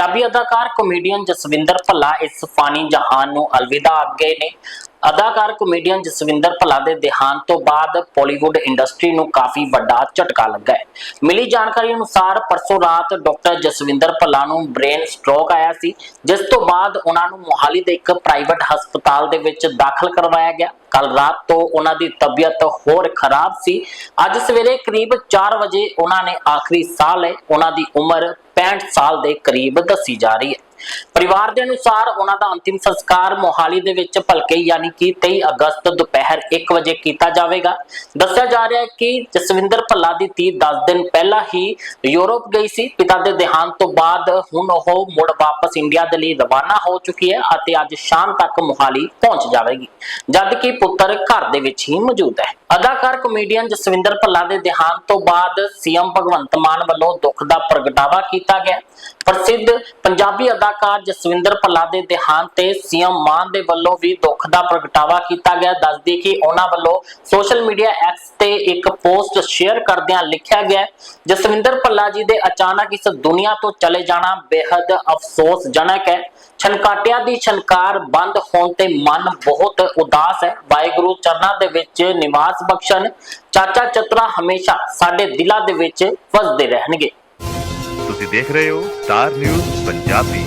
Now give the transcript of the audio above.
ਪੰਜਾਬੀ ਅਦਾਕਾਰ ਕਮੇਡੀਅਨ ਜਸਵਿੰਦਰ ਭੱਲਾ ਇਸ ਫਾਨੀ ਜਹਾਨ ਨੂੰ ਅਲਵਿਦਾ ਆਖ ਨੇ। ਅਦਾਕਾਰ ਕਮੇਡੀਅਨ ਜਸਵਿੰਦਰ ਭੱਲਾ ਦੇ ਦੇਹਾਂਤ ਤੋਂ ਬਾਅਦ ਬਾਲੀਵੁੱਡ ਇੰਡਸਟਰੀ ਨੂੰ ਕਾਫੀ ਵੱਡਾ ਝਟਕਾ ਲੱਗਾ ਹੈ। ਮਿਲੀ ਜਾਣਕਾਰੀ ਅਨੁਸਾਰ ਪਰਸੋਂ ਰਾਤ ਡਾਕਟਰ ਜਸਵਿੰਦਰ ਭੱਲਾ ਨੂੰ ਬ੍ਰੇਨ ਸਟ੍ਰੋਕ ਆਇਆ ਸੀ, ਜਿਸ ਤੋਂ ਬਾਅਦ ਉਹਨਾਂ ਨੂੰ ਮੋਹਾਲੀ ਦੇ ਇੱਕ ਪ੍ਰਾਈਵੇਟ ਹਸਪਤਾਲ ਦੇ ਵਿੱਚ ਦਾਖਲ ਕਰਵਾਇਆ ਗਿਆ। ਕੱਲ ਰਾਤ ਤੋਂ ਉਹਨਾਂ ਦੀ ਤਬੀਅਤ ਹੋਰ ਖਰਾਬ ਸੀ। ਅੱਜ ਸਵੇਰੇ ਕਰੀਬ 4 ਵਜੇ ਉਹਨਾਂ ਨੇ ਆਖਰੀ ਸਾਹ ਲਏ। ਉਹਨਾਂ ਦੀ ਉਮਰ 65 ਸਾਲ ਦੇ ਕਰੀਬ ਦੱਸੀ ਜਾ ਰਹੀ ਹੈ। ਪਰਿਵਾਰ ਦੇ ਅਨੁਸਾਰ ਉਹਨਾਂ ਦਾ ਅੰਤਿਮ ਸੰਸਕਾਰ ਮੋਹਾਲੀ ਦੇ ਵਿੱਚ ਭਲਕੇ ਯਾਨੀ ਕਿ 23 ਅਗਸਤ ਦੁਪਹਿਰ 1 ਵਜੇ ਕੀਤਾ ਜਾਵੇਗਾ। ਦੱਸਿਆ ਜਾ ਰਿਹਾ ਹੈ ਕਿ ਜਸਵਿੰਦਰ ਭੱਲਾ ਦੀ ਧੀ 10 ਦਿਨ ਪਹਿਲਾਂ ਹੀ ਯੂਰਪ ਗਈ ਸੀ। ਪਿਤਾ ਦੇ ਦੇਹਾਂਤ ਤੋਂ ਬਾਅਦ ਹੁਣ ਉਹ ਮੁੜ ਵਾਪਸ ਇੰਡੀਆ ਦੇ ਲਈ ਰਵਾਨਾ ਹੋ ਚੁੱਕੀ ਹੈ ਅਤੇ ਅੱਜ ਸ਼ਾਮ ਤੱਕ ਮੋਹਾਲੀ ਪਹੁੰਚ ਜਾਵੇਗੀ। ਜਦਕਿ ਪੁੱਤਰ ਘਰ ਦੇ ਵਿੱਚ ਹੀ ਮੌਜੂਦ ਹੈ। ਅਦਾਕਾਰ ਕਮੇਡੀਅਨ ਜਸਵਿੰਦਰ ਭੱਲਾ ਦੇ ਦੇਹਾਂਤ ਤੋਂ ਬਾਅਦ ਸੀਐਮ ਭਗਵੰਤ ਮਾਨ ਵੱਲੋਂ ਦੁੱਖ ਦਾ ਪ੍ਰਗਟਾਵਾ ਕੀਤਾ ਗਿਆ। ਪ੍ਰਸਿੱਧ ਪੰਜਾਬੀ ਅਦਾਕਾਰ ਜਸਵਿੰਦਰ ਭੱਲਾ ਦੇ ਦੇਹਾਂਤ ਤੇ ਸੀਐਮ ਮਾਨ ਦੇ ਵੱਲੋਂ ਵੀ ਦੁੱਖ ਦਾ ਪ੍ਰਗਟਾਵਾ ਕੀਤਾ ਗਿਆ। ਦੱਸਦੀ ਕਿ ਉਹਨਾਂ ਵੱਲੋਂ ਸੋਸ਼ਲ ਮੀਡੀਆ ਐਕਸ ਤੇ ਇੱਕ ਪੋਸਟ ਸ਼ੇਅਰ ਕਰਦਿਆਂ ਲਿਖਿਆ ਗਿਆ, ਜਸਵਿੰਦਰ ਭੱਲਾ ਜੀ ਦੇ ਅਚਾਨਕ ਇਸ ਦੁਨੀਆ ਤੋਂ ਚਲੇ ਜਾਣਾ ਬੇहद ਅਫਸੋਸਜਨਕ ਹੈ। ਛਨਕਾਟਿਆਂ ਦੀ ਛਨਕਾਰ ਬੰਦ ਹੋਣ ਤੇ ਮਨ ਬਹੁਤ ਉਦਾਸ ਹੈ। ਵਾਹਿਗੁਰੂ ਚਰਨਾਂ ਦੇ ਵਿੱਚ ਨਿਵਾਸ ਬਖਸ਼ਣ। ਚਾਚਾ ਚਤਰਾ ਹਮੇਸ਼ਾ ਸਾਡੇ ਦਿਲਾਂ ਦੇ ਵਿੱਚ ਵਸਦੇ ਰਹਿਣਗੇ। ਤੁਸੀਂ ਦੇਖ ਰਹੇ ਹੋ ਸਟਾਰ ਨਿਊਜ਼ ਪੰਜਾਬੀ।